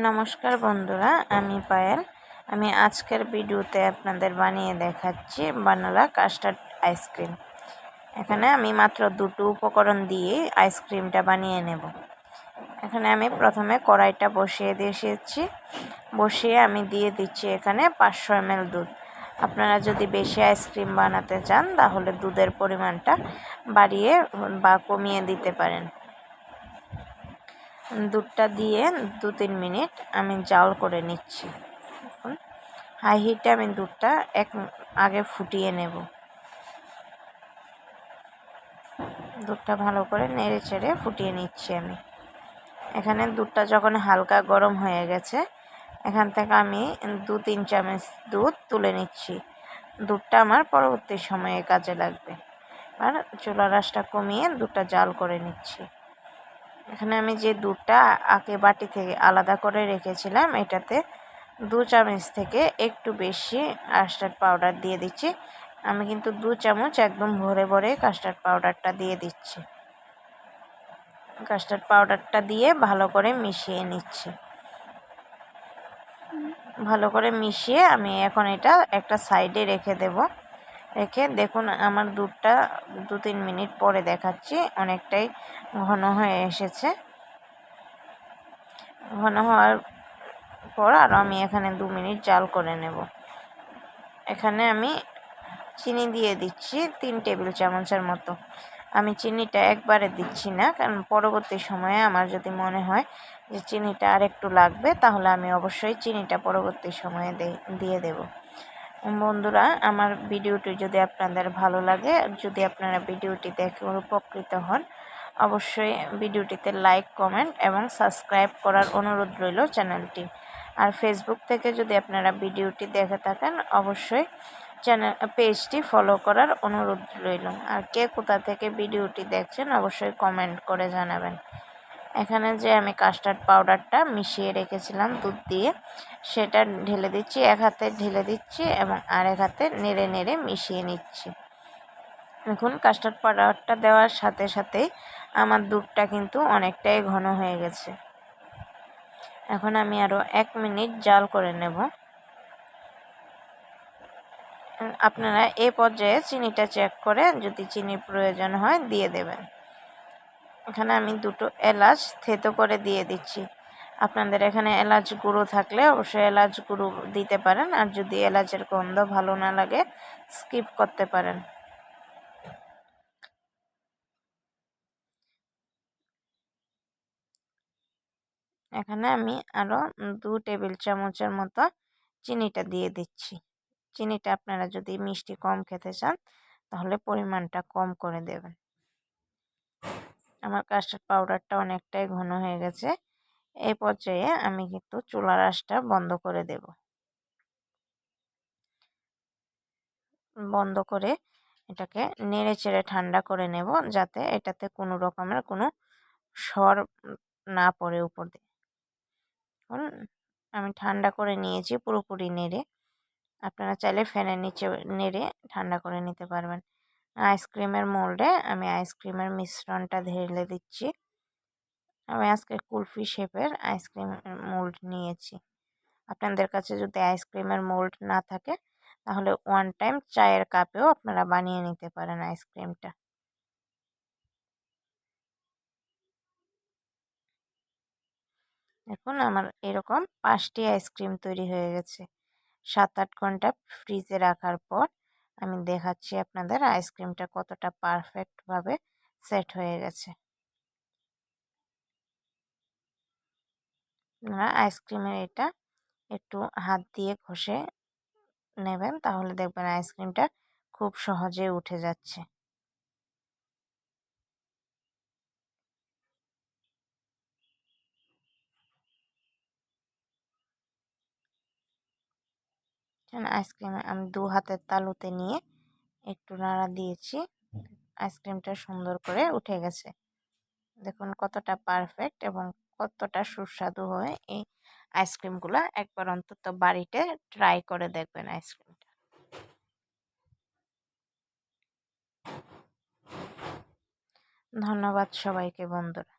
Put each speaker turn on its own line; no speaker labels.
নমস্কার বন্ধুরা, আমি পায়েল। আমি আজকের ভিডিওতে আপনাদের বানিয়ে দেখাচ্ছি বানালা কাস্টার্ড আইসক্রিম। এখানে আমি মাত্র দুটো উপকরণ দিয়ে আইসক্রিমটা বানিয়ে নেব। এখানে আমি প্রথমে কড়াইটা বসিয়ে দিয়েছি। বসিয়ে আমি দিয়ে দিচ্ছি এখানে পাঁচশো এম দুধ। আপনারা যদি বেশি আইসক্রিম বানাতে চান, তাহলে দুধের পরিমাণটা বাড়িয়ে বা কমিয়ে দিতে পারেন। দুধটা দিয়ে দু তিন মিনিট আমি জাল করে নিচ্ছি। এখন হাই হিটে আমি দুধটা এক আগে ফুটিয়ে নেব। দুধটা ভালো করে নেড়ে চেড়ে ফুটিয়ে নিচ্ছি আমি। এখানে দুধটা যখন হালকা গরম হয়ে গেছে, এখান থেকে আমি দু তিন চামচ দুধ তুলে নিচ্ছি। দুধটা আমার পরবর্তী সময়ে কাজে লাগবে। আর চুলা রাসটা কমিয়ে দুধটা জাল করে নিচ্ছি। এখানে আমি যে দুধটা আগে বাটি থেকে আলাদা করে রেখেছিলাম, এটাতে দু চামচ থেকে একটু বেশি কাস্টার্ড পাউডার দিয়ে দিচ্ছি। আমি কিন্তু দু চামচ একদম ভরে ভরে কাস্টার্ড পাউডারটা দিয়ে দিচ্ছি। কাস্টার্ড পাউডারটা দিয়ে ভালো করে মিশিয়ে নিচ্ছি। ভালো করে মিশিয়ে আমি এখন এটা একটা সাইডে রেখে দেব। রেখে দেখুন, আমার দুধটা দু তিন মিনিট পরে দেখাচ্ছি। অনেকটাই ঘন হয়ে এসেছে। ঘন হওয়ার পর আরও আমি এখানে দু মিনিট জাল করে নেব। এখানে আমি চিনি দিয়ে দিচ্ছি তিন টেবিল চামচের মতো। আমি চিনিটা একবারে দিচ্ছি না, কারণ পরবর্তী সময়ে আমার যদি মনে হয় যে চিনিটা আর একটু লাগবে, তাহলে আমি অবশ্যই চিনিটা পরবর্তী সময়ে দিয়ে দেব। বন্ধুরা, আমার ভিডিওটি যদি আপনাদের ভালো লাগে, যদি আপনারা ভিডিওটি দেখে উপকৃত হন, অবশ্যই ভিডিওটিতে লাইক, কমেন্ট এবং সাবস্ক্রাইব করার অনুরোধ রইল চ্যানেলটি। আর ফেসবুক থেকে যদি আপনারা ভিডিওটি দেখে থাকেন, অবশ্যই চ্যানেল, পেজটি ফলো করার অনুরোধ রইল। আর কে কোথা থেকে ভিডিওটি দেখছেন, অবশ্যই কমেন্ট করে জানাবেন। এখানে যে আমি কাস্টার্ড পাউডারটা মিশিয়ে রেখেছিলাম দুধ দিয়ে, সেটা ঢেলে দিচ্ছি, এক হাতে ঢেলে দিচ্ছি এবং আরেক হাতে নেড়ে নেড়ে মিশিয়ে নিচ্ছি। এখন কাস্টার্ড পাউডারটা দেওয়ার সাথে সাথেই আমার দুধটা কিন্তু অনেকটাই ঘন হয়ে গেছে। এখন আমি আরও এক মিনিট জাল করে নেব। আপনারা এ পর্যায়ে চিনিটা চেক করে যদি চিনির প্রয়োজন হয় দিয়ে দেবেন। এখানে আমি দুটো এলাচ থেতো করে দিয়ে দিচ্ছি। আপনাদের এখানে এলাচ গুঁড়ো থাকলে অবশ্যই এলাচ গুঁড়ো দিতে পারেন। আর যদি এলাচের গন্ধ ভালো না লাগে, স্কিপ করতে পারেন। এখানে আমি আরও দু টেবিল চামচের মতো চিনিটা দিয়ে দিচ্ছি। চিনিটা আপনারা যদি মিষ্টি কম খেতে চান, তাহলে পরিমাণটা কম করে দেবেন। আমার কাস্টার্ড পাউডারটা অনেকটাই ঘন হয়ে গেছে। এই পর্যায়ে আমি কিন্তু চুলার আঁশটা বন্ধ করে দেব। বন্ধ করে এটাকে নেড়ে চেড়ে ঠান্ডা করে নেব যাতে এটাতে কোনো রকমের কোনো সর না পড়ে উপর দিয়ে। আমি ঠান্ডা করে নিয়েছি পুরোপুরি নেড়ে। আপনারা চাইলে ফ্যানের নিচে নেড়ে ঠান্ডা করে নিতে পারবেন। আইসক্রিমের মোল্ডে আমি আইসক্রিমের মিশ্রণটা ঢেলে দিচ্ছি। আমি আজকে কুলফি শেপের আইসক্রিম মোল্ড নিয়েছি। আপনাদের কাছে যদি আইসক্রিমের মোল্ড না থাকে, তাহলে ওয়ান টাইম চায়ের কাপেও আপনারা বানিয়ে নিতে পারেন আইসক্রিমটা। দেখুন, আমার এরকম পাঁচটি আইসক্রিম তৈরি হয়ে গেছে। সাত আট ঘণ্টা ফ্রিজে রাখার পর আমি দেখাচ্ছি আপনাদের। আইসক্রিমটা কতটা পারফেক্টভাবে সেট হয়ে গেছে। আপনারা আইসক্রিমের এটা একটু হাত দিয়ে ঘষে নেবেন, তাহলে দেখবেন আইসক্রিমটা খুব সহজে উঠে যাচ্ছে। আইসক্রিম আমি দু হাতের তালুতে নিয়ে একটু নাড়া দিয়েছি। আইসক্রিমটা সুন্দর করে উঠে গেছে। দেখুন কতটা পারফেক্ট এবং কতটা সুস্বাদু হয় এই আইসক্রিমগুলো একবার অন্তত বাড়িতে ট্রাই করে দেখবেন আইসক্রিমটা। ধন্যবাদ সবাইকে বন্ধুরা।